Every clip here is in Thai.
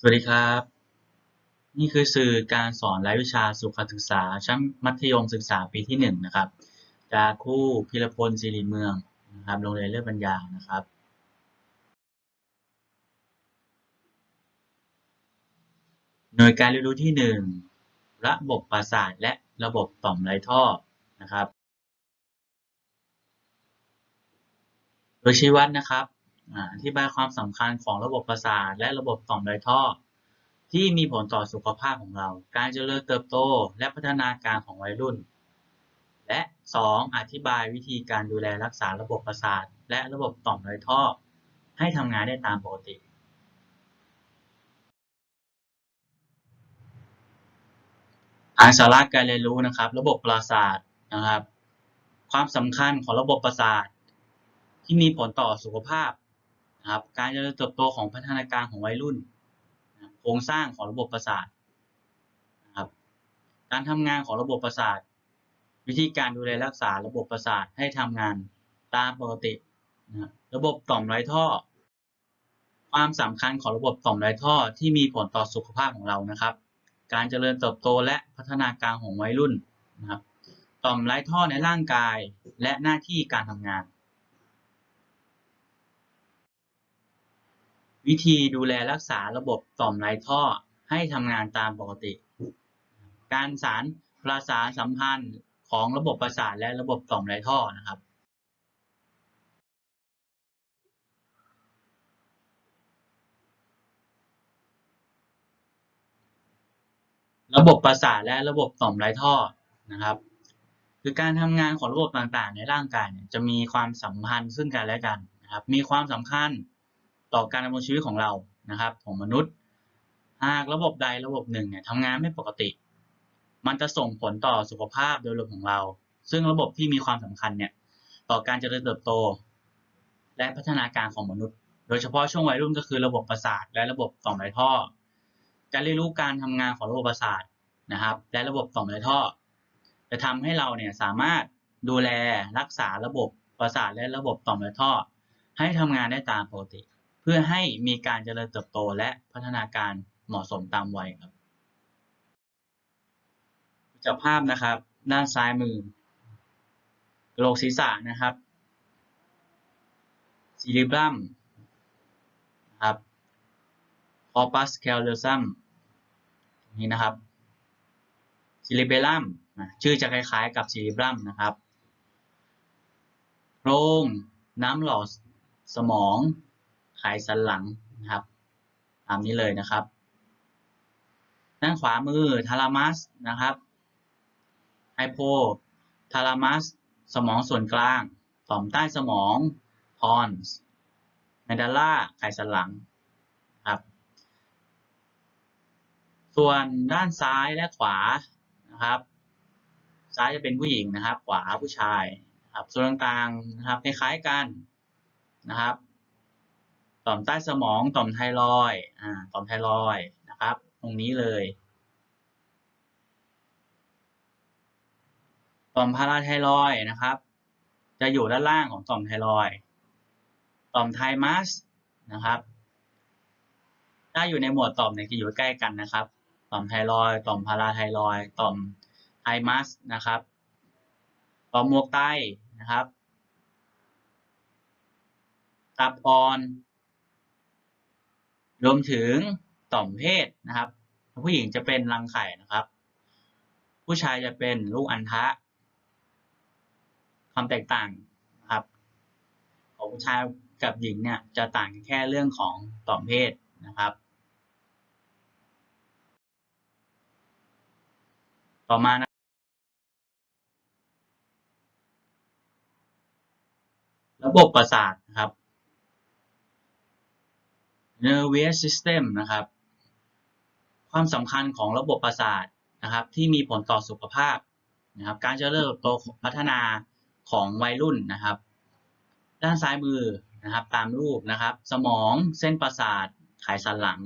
สวัสดีครับ นี่คือสื่อการสอนรายวิชาสุขศึกษา ชั้นมัธยมศึกษาปีที่หนึ่งนะครับ จากครู่พิรพลศิริเมืองนะครับโรงเรียนเลือดปัญญานะครับ หน่วยการเรียนรู้ที่หนึ่งระบบประสาทและระบบต่อมไรท่อนะครับ โดยชี้วัดนะครับ อ่าอธิบายความสำคัญของระบบประสาทและระบบต่อมไรท่อ ที่มีผลต่อสุขภาพของเรา การเจริญเติบโตและพัฒนาการของวัยรุ่น และ 2. อธิบายวิธีการดูแลรักษาระบบประสาทและระบบต่อมไรท่อ ให้ทำงานได้ตามปกติทางสาระการเรียนรู้นะครับ ระบบประสาทนะครับ ความสำคัญของระบบประสาทที่มีผลต่อสุขภาพ นะครับ การเจริญเติบโตของพัฒนาการของวัยรุ่น โครงสร้างของระบบประสาทนะครับการทำงานของระบบประสาท วิธีการดูแลรักษาระบบประสาทให้ทำงานตามปกตินะระบบต่อมไรท่อ ความสำคัญของระบบต่อมไรท่อที่มีผลต่อสุขภาพของเรานะครับ การเจริญเติบโตและพัฒนาการของวัยรุ่นนะครับ ต่อมไรท่อในร่างกายและหน้าที่การทำงาน วิธีดูแลรักษาระบบต่อมไรท่อให้ทำงานตามปกติ การสารประสาสัมพันธ์ของระบบประสาทและระบบต่อมไรท่อนะครับ ระบบประสาทและระบบต่อมไรท่อนะครับ คือการทำงานของระบบต่างๆ ในร่างกายเนี่ยจะมีความสัมพันธ์ซึ่งกันและกันนะครับ มีความสำคัญ ต่อการดำรงชีวิตของเรานะครับ ของมนุษย์ หากระบบใดระบบหนึ่งเนี่ยทำงานไม่ปกติ มันจะส่งผลต่อสุขภาพโดยรวมของเรา ซึ่งระบบที่มีความสำคัญเนี่ยต่อการเจริญเติบโต และพัฒนาการของมนุษย์ โดยเฉพาะช่วงวัยรุ่นก็คือระบบประสาท และระบบต่อมไรท่อ การเรียนรู้การทำงานของระบบประสาทนะครับ และระบบต่อมไรท่อ จะทำให้เราเนี่ยสามารถดูแลรักษาระบบประสาทและระบบต่อมไรท่อ ให้ทำงานได้ตามปกติ พื่อให้มีการเจริญเติบโตและพัฒนาการเหมาะสมตามวัยครับจากภาพนะครับ ด้านซ้ายมือกระโหลกศีรษะนะครับซีริบรัมนะครับ corpus callosum ตรงนี้นะครับซิลิเบลัมชื่อจะคล้ายๆกับซิลิบรัมนะครับโพรงน้ำหล่อสมอง ไขสันหลังนะครับ ตามนี้เลยนะครับ ด้านขวามือทาลามัสนะครับไฮโพทาลามัส สมองส่วนกลาง ต่อมใต้สมองพอนส์เมดาล่าไขสันหลังครับ ส่วนด้านซ้ายและขวานะครับ ซ้ายจะเป็นผู้หญิงนะครับ ขวาผู้ชายครับส่วนต่างๆนะครับคล้ายๆกันนะครับ ต่อมใต้สมองต่อมไทรอยอ่าต่อมไทรอยนะครับ ตรงนี้เลย ต่อมพาราไทรอยนะครับ จะอยู่ด้านล่างของต่อมไทรอยต่อมไทมัสนะครับถ้าอยู่ในหมวดต่อมเนี่ยจะอยู่ใกล้กันนะครับ ต่อมไทรอยต่อมพาราไทรอยต่อมไทมัสนะครับต่อมหมวกไตนะครับตับอ่อน รวมถึงต่อมเพศนะครับ ผู้หญิงจะเป็นรังไข่นะครับ ผู้ชายจะเป็นลูกอัณฑะความแตกต่างนะครับ ของผู้ชายกับหญิงเนี่ยจะต่างแค่เรื่องของต่อมเพศนะครับ ต่อมานะระบบประสาท nervous system นะครับ ความสำคัญของระบบประสาทนะครับ ที่มีผลต่อสุขภาพนะครับ การเจริญเติบโตพัฒนาของวัยรุ่นนะครับ ด้านซ้ายมือนะครับ ตามรูปนะครับ สมองเส้นประสาทไขสันหลัง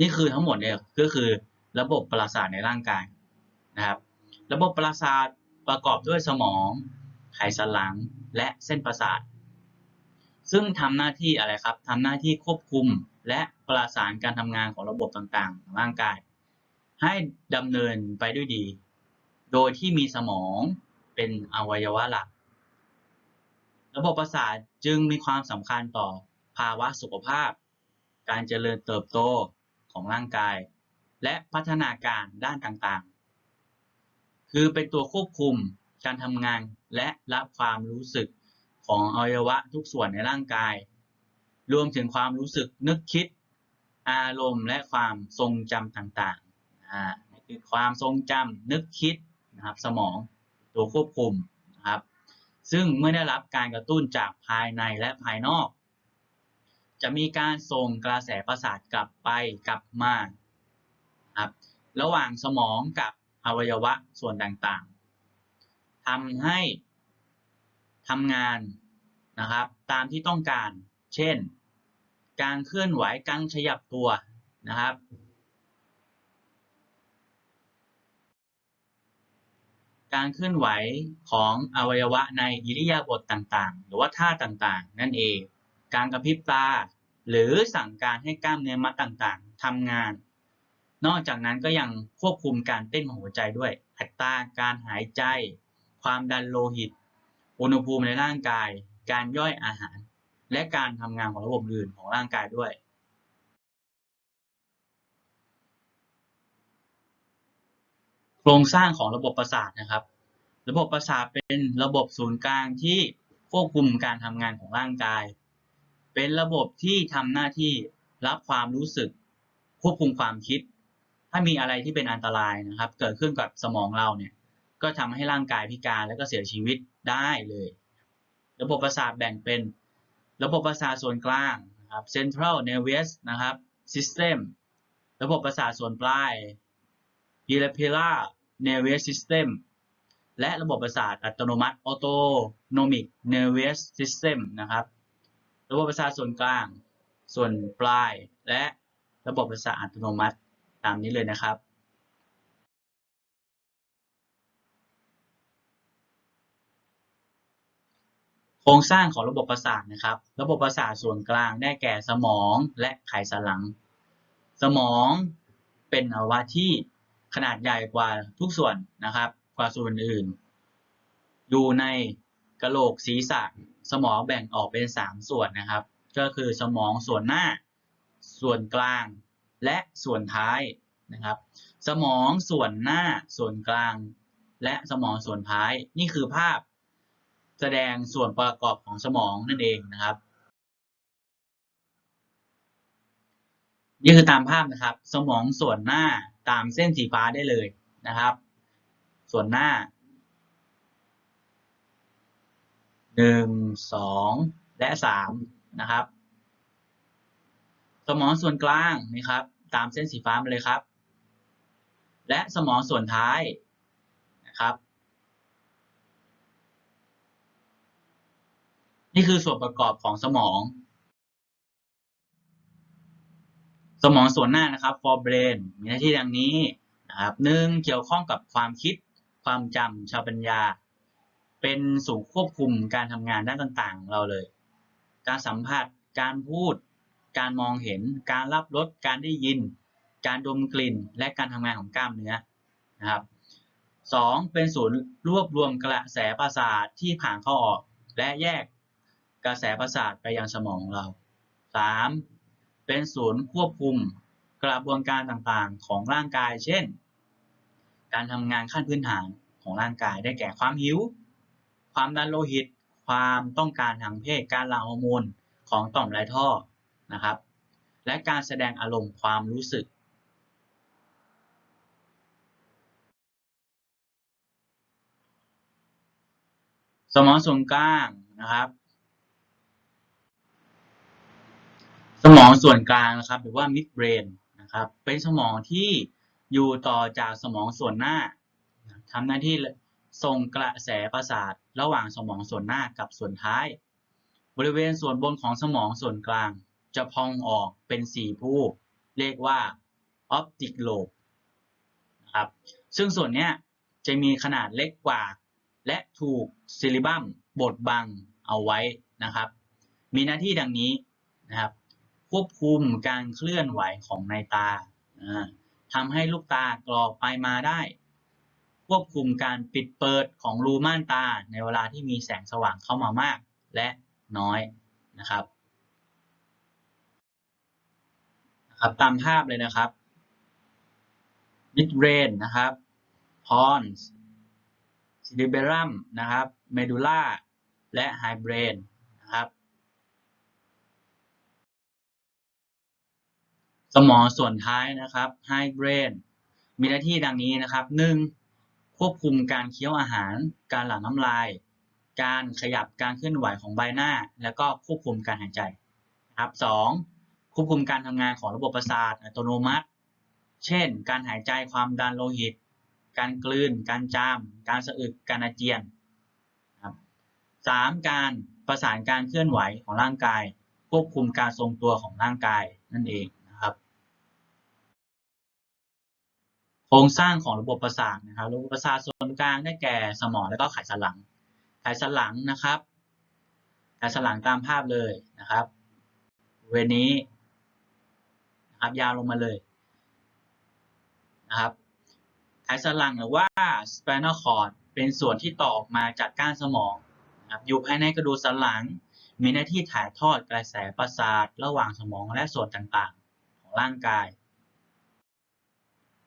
นี่คือทั้งหมดเนี่ยก็คือระบบประสาทในร่างกายนะครับ ระบบประสาทประกอบด้วยสมองไขสันหลังและเส้นประสาท ซึ่งทำหน้าที่อะไรครับทำหน้าที่ควบคุมและประสานการทำงานของระบบต่างๆของร่างกาย ให้ดำเนินไปด้วยดี โดยที่มีสมองเป็นอวัยวะหลัก ระบบประสาทจึงมีความสำคัญต่อภาวะสุขภาพ การเจริญเติบโตของร่างกาย และพัฒนาการด้านต่างๆ คือเป็นตัวควบคุมการทำงานและรับความรู้สึก ของอวัยวะทุกส่วนในร่างกาย รวมถึงความรู้สึกนึกคิด อารมณ์และความทรงจำต่างๆอ่านี่คือความทรงจำนึกคิดนะครับสมองตัวควบคุมนะครับซึ่งเมื่อได้รับการกระตุ้นจากภายในและภายนอก จะมีการส่งกระแสประสาทกลับไปกลับมาครับระหว่างสมองกับอวัยวะส่วนต่างๆทำให้ ทำงานนะครับ ตามที่ต้องการ เช่น การเคลื่อนไหวการขยับตัวนะครับ การเคลื่อนไหวของอวัยวะในอิริยาบถต่างๆ หรือว่าท่าต่างๆ นั่นเอง การกระพริบตา หรือสั่งการให้กล้ามเนื้อมัดต่างๆทำงาน นอกจากนั้นก็ยังควบคุมการเต้นของหัวใจด้วย อัตราการหายใจ ความดันโลหิต อุณหภูมิในร่างกาย การย่อยอาหาร และการทำงานของระบบอื่นของร่างกายด้วย โครงสร้างของระบบประสาทนะครับ ระบบประสาทเป็นระบบศูนย์กลางที่ควบคุมการทำงานของร่างกาย เป็นระบบที่ทำหน้าที่รับความรู้สึก ควบคุมความคิด ถ้ามีอะไรที่เป็นอันตรายนะครับ เกิดขึ้นกับสมองเราเนี่ย ก็ทำให้ร่างกายพิการและก็เสียชีวิตได้เลย ระบบประสาทแบ่งเป็นระบบประสาทส่วนกลางนะครับ central nervous นะครับ system ระบบประสาทส่วนปลาย peripheral nervous system และระบบประสาทอัตโนมัติ autonomic nervous system นะครับ ระบบประสาทส่วนกลาง ส่วนปลาย และระบบประสาทอัตโนมัติตามนี้เลยนะครับ ครงสร้างของระบบประสาทนะครับ ระบบประสาทส่วนกลางได้แก่สมองและไขสันหลัง สมองเป็นอวัยวะที่ขนาดใหญ่กว่าทุกส่วนนะครับ กว่าส่วนอื่น อยู่ในกระโหลกศีรษะ สมองแบ่งออกเป็น 3 ส่วนนะครับ ก็คือสมองส่วนหน้า ส่วนกลาง และส่วนท้ายนะครับ สมองส่วนหน้า ส่วนกลาง และสมองส่วนท้าย นี่คือภาพ แสดงส่วนประกอบของสมองนั่นเองนะครับ นี่คือตามภาพนะครับ สมองส่วนหน้าตามเส้นสีฟ้าได้เลยนะครับ ส่วนหน้าหนึ่งสองและสามนะครับ สมองส่วนกลางนี่ครับ ตามเส้นสีฟ้ามาเลยครับ และสมองส่วนท้ายนะครับ นี่คือส่วนประกอบของสมอง สมองส่วนหน้านะครับ forebrain มีหน้าที่ดังนี้นะครับหนึ่งเกี่ยวข้องกับความคิด ความจำชาวปัญญา เป็นสูงควบคุมการทำงานด้านต่างๆ เราเลย การสัมผัส การพูด การมองเห็น การรับรส การได้ยิน การดมกลิ่น และการทำงานของกล้ามเนื้อนะครับสองเป็นศูนย์รวบรวมกระแสประสาทที่ผ่านเข้าออก และแยก กระแสประสาทไปยังสมองเราสามเป็นศูนย์ควบคุมกระบวนการต่างๆของร่างกาย เช่น การทำงานขั้นพื้นฐานของร่างกายได้แก่ความหิว ความดันโลหิต ความต้องการทางเพศ การหลั่งฮอร์โมนของต่อมไรท่อนะครับ และการแสดงอารมณ์ความรู้สึกสมองส่วนกลางนะครับ สมองส่วนกลางนะครับ หรือว่า mid brain นะครับ เป็นสมองที่อยู่ต่อจากสมองส่วนหน้าทำหน้าที่ส่งกระแสประสาทระหว่างสมองส่วนหน้ากับส่วนท้าย บริเวณส่วนบนของสมองส่วนกลาง จะพองออกเป็นสีผู้ เรียกว่า optic lobe นะครับซึ่งส่วนนี้จะมีขนาดเล็กกว่า และถูกซิลิบัมบดบังเอาไว้นะครับ มีหน้าที่ดังนี้นะครับ ควบคุมการเคลื่อนไหวของในตาทำให้ลูกตากรอกไปมาได้ ควบคุมการปิดเปิดของรูม่านตาในเวลาที่มีแสงสว่างเข้ามามากและน้อยนะครับนะครับ ตามภาพเลยนะครับ mid brain นะครับ pons cerebellum นะครับ medulla และ high brain นะครับ สมองส่วนท้ายนะครับ high brain มีหน้าที่ดังนี้นะครับ 1. ควบคุมการเคี้ยวอาหาร การหลั่งน้ำลาย การขยับการเคลื่อนไหวของใบหน้า แล้วก็ควบคุมการหายใจครับ 2. ควบคุมการทำงานของระบบประสาทอัตโนมัติ เช่น การหายใจความดันโลหิต การกลืน การจาม การสะอึก การอาเจียนครับ 3. การประสานการเคลื่อนไหวของร่างกาย ควบคุมการทรงตัวของร่างกายนั่นเอง โครงสร้างของระบบประสาทนะครับระบบประสาทส่วนกลางได้แก่สมองและก็ไขสันหลัง ไขสันหลังนะครับไขสันหลังตามภาพเลยนะครับเวณนี้นะครับยาวลงมาเลยนะครับไขสันหลังหรือว่า spinal cord เป็นส่วนที่ต่อออกมาจากก้านสมองนะครับอยู่ภายในกระดูกสันหลัง มีหน้าที่ถ่ายทอดกระแสประสาทระหว่างสมองและส่วนต่างๆ ของร่างกาย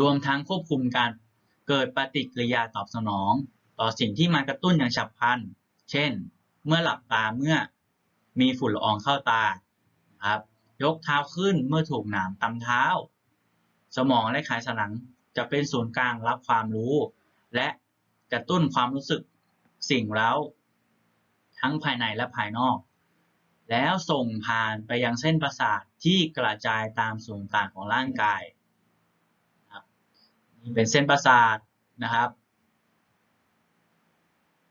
รวมทั้งควบคุมการเกิดปฏิกิริยาตอบสนอง ต่อสิ่งที่มากระตุ้นอย่างฉับพลัน เช่น เมื่อหลับตาเมื่อมีฝุ่นละอองเข้าตาครับยกเท้าขึ้นเมื่อถูกหนามตำเท้า สมองและไขสันหลังจะเป็นศูนย์กลางรับความรู้ และกระตุ้นความรู้สึกสิ่งเร้า ทั้งภายในและภายนอก แล้วส่งผ่านไปยังเส้นประสาทที่กระจายตามส่วนต่างของร่างกาย เป็นเส้นประสาทนะครับ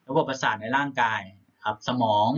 ระบบประสาทในร่างกายครับ สมอง